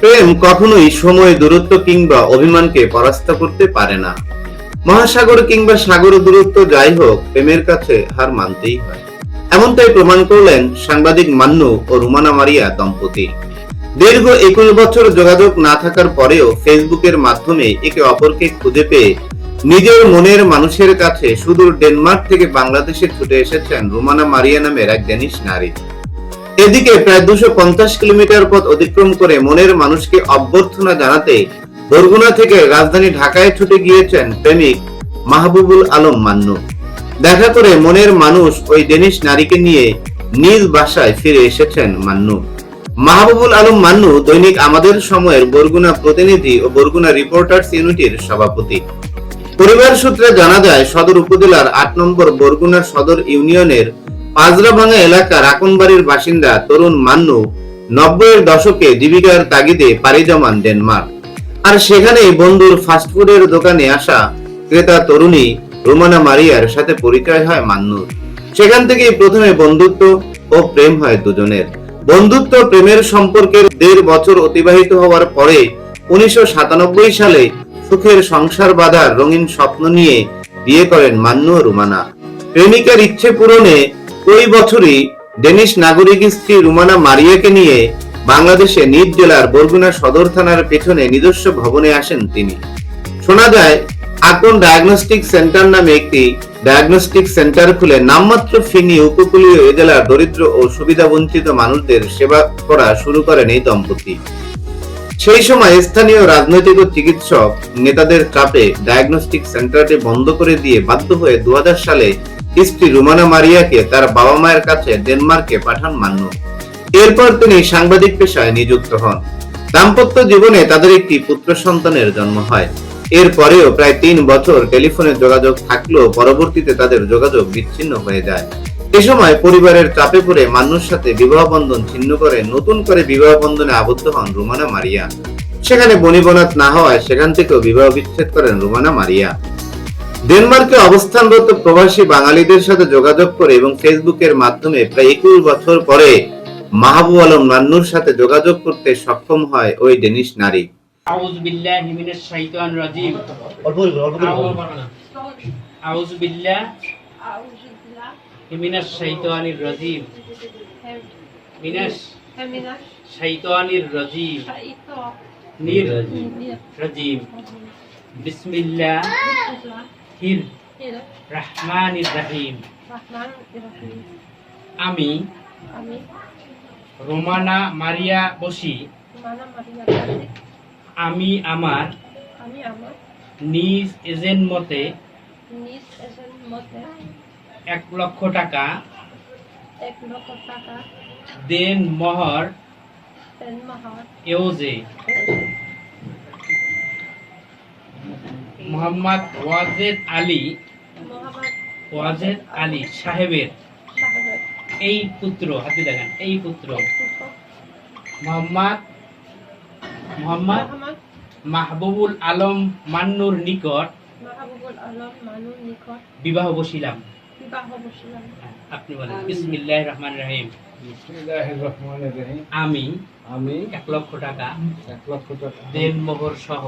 প্রেম কখনোই সময় দূরত্ব কিংবা অভিমানকে পরাস্ত করতে পারে না। মহাসাগর কিংবা সাগর দূরত্ব যাই হোক, প্রেমের কাছে হার মানতেই হয়। এমনটাই প্রমাণ করলেন সাংবাদিক মান্নু ও রুমানা মারিয়া দম্পতি। দীর্ঘ একুশ বছর যোগাযোগ না থাকার পরেও ফেসবুকের মাধ্যমে একে অপরকে খুঁজে পেয়ে নিজের মনের মানুষের কাছে সুদূর ডেনমার্ক থেকে বাংলাদেশে ছুটে এসেছেন রুমানা মারিয়া নামের এক ডেনিশ নারী। এদিকে প্রায় দুশো পঞ্চাশ কিলোমিটার পথ অতিক্রম করে মনের মানুষকে অভ্যর্থনা জানাতে বরগুনা থেকে রাজধানী ঢাকায় ছুটে গিয়েছেন প্রেমিক মাহবুবুল আলম মান্নু। দেখা করে মনের মানুষ ওই ডেনিশ নারীকে নিয়ে নিজ বাসায় ফিরে এসেছেন মান্নু। মাহবুবুল আলম মান্নু দৈনিক আমাদের সময়ের বরগুনা প্রতিনিধি ও বরগুনা রিপোর্টার্স ইউনিটির সভাপতি। পরিবার সূত্রে জানা যায়, সদর উপজেলার আট নম্বর বরগুনা সদর ইউনিয়নের পাজরাভাঙ্গা এলাকার আকনবাড়ির বাসিন্দা তরুণ মান্নু নব্বইয়ের দশকে জীবিকার তাগিদে পাড়ি জমান ডেনমার্ক। আর সেখানেই বন্ধুর ফাস্টফুডের দোকানে আসা ক্রেতা তরুণী রোমানা মারিয়ার সাথে পরিচয় হয় মান্নুর। সেখান থেকেই প্রথমে বন্ধুত্ব ও প্রেম হয় দুজনের। বন্ধুত্ব প্রেমের সম্পর্কের দেড় বছর অতিবাহিত হওয়ার পরে উনিশশো সাতানব্বই সালে সুখের সংসার বাঁধার রঙিন স্বপ্ন নিয়ে বিয়ে করেন মান্নু রুমানা। প্রেমিকার ইচ্ছে পূরণে ওই বছরই ডেনিশ নাগরিক স্ত্রী রুমানা মারিয়াকে নিয়ে বাংলাদেশে নিজ জেলার বরগুনা সদর থানার পেছনে নিজস্ব ভবনে আসেন তিনি। শোনা যায়, আকন ডায়াগনস্টিক সেন্টার নামে একটি ডায়াগনস্টিক সেন্টার খুলে নামমাত্র ফিনি উপকূলীয় এ জেলার দরিদ্র ও সুবিধা বঞ্চিত মানুষদের সেবা করা শুরু করেন এই দম্পতি। সেই সময় স্থানীয় রাজনৈতিক ও চিকিৎসক নেতাদের চাপে ডায়াগনস্টিক সেন্টারটি বন্ধ করে দিয়ে বাধ্য হয়ে দু সালে স্ত্রী রুমানা মারিয়াকে তার বাবা মায়ের কাছে ডেনমার্কে পাঠান মান্য এরপর তিনি সাংবাদিক পেশায় নিযুক্ত হন। দাম্পত্য জীবনে তাদের একটি পুত্র সন্তানের জন্ম হয়। এরপরেও প্রায় তিন বছর টেলিফোনে যোগাযোগ থাকলেও পরবর্তীতে তাদের যোগাযোগ বিচ্ছিন্ন হয়ে যায়। এ সময় পরিবারের চাপে পড়ে মানুষ সাথে বিবাহ বন্ধন ছিন্ন করে নতুন করে বিবাহ বন্ধনে আবদ্ধ হন রুমানা মারিয়া। সেখানে বনিবনাথ না হওয়ায় সেখান থেকেও বিবাহ বিচ্ছেদ করেন রুমানা মারিয়া। ডেনমার্কে অবস্থানরত প্রবাসী বাঙালিদের সাথে যোগাযোগ করে এবং ফেসবুকের মাধ্যমে প্রায় একুশ বছর পরে মাহবুব আলম নান্নুর সাথে যোগাযোগ করতে সক্ষম হয় ওই ডেনিশ নারী أعوذ بالله من الشيطان الرجيم অল্প করে অল্প করে বলো। أعوذ بالله أعوذ بالله من الشيطان الرجيم من من الشيطان الرجيم الشيطان نير الرجيم رجيم بسم الله হির। রহমান ইব্রাহিম আমি রোমানা মারিয়া বসি। আমি আমার নিজ এজেন্ট মতে এক লক্ষ টাকা এক লক্ষ টাকা দেন মহর এওজে মোহাম্মদ ওয়াজেদ আলী। ওয়াজেদ আলী সাহেবের এই পুত্র হাতে দেখেন এই পুত্র। মোহাম্মদ মোহাম্মদ মাহবুবুল আলম মান্নুর নিকট বিবাহ বসিলাম। আপনি বলেন বিসমিল্লাহ রহমান রহিম বিসমিল্লাহির রহমানির রহিম। আমি আমি এক লক্ষ টাকা। এক লক্ষ টাকা। দেন সহ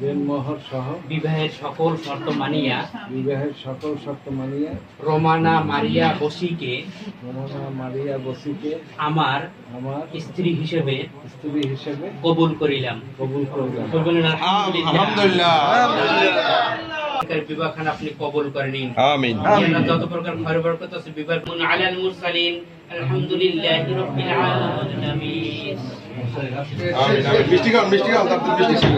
দেনমোহর সহ বিবাহের সকল শর্ত মানিয়া বিবাহের সকল শর্ত মানিয়ে রোমানা মারিয়া বসিকে রমনা মারিয়া বসিকে আমার আমার স্ত্রী হিসেবে স্ত্রী হিসেবে কবুল করিলাম। কবুল করলাম। আলহামদুলিল্লাহ। এর বিবাহখান আপনি কবুল করেন। আমিন। যত প্রকার খয়র বরকত আছে বিবাহ আলাল মুরসালিন। আলহামদুলিল্লাহি রাব্বিল আলামিন। মিষ্টি খান মিষ্টি খান তারপর মিষ্টি ছিল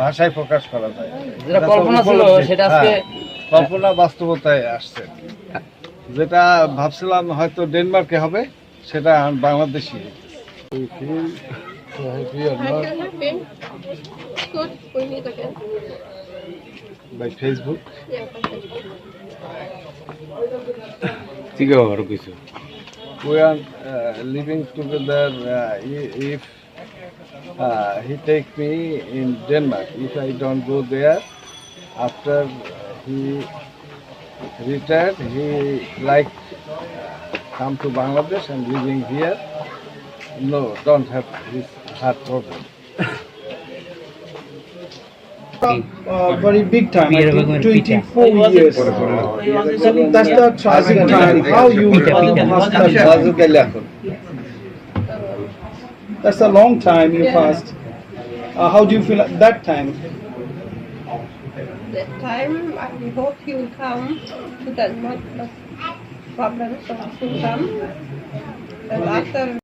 ভাষায় প্রকাশ করা যায়। যেটা কল্পনা ছিল সেটা আজকে হ্যাঁ, কল্পনা বাস্তবতায় আসছে। যেটা ভাবছিলাম হয়তো ডেনমার্কে হবে সেটা বাংলাদেশি. বাই ফেসবুক আর কিছু we are uh, living together uh, if uh, he take me in Denmark. If I don't go there, after he retired, he like uh, come to Bangladesh and living here. no, don't have this heart problem. Uh, very big time. I think 24 years. So that's the tragic time. How you uh, must have. That's a long time you passed. Uh, how do you feel at that time? That time, I hope he will come. to that not the problems will come. And after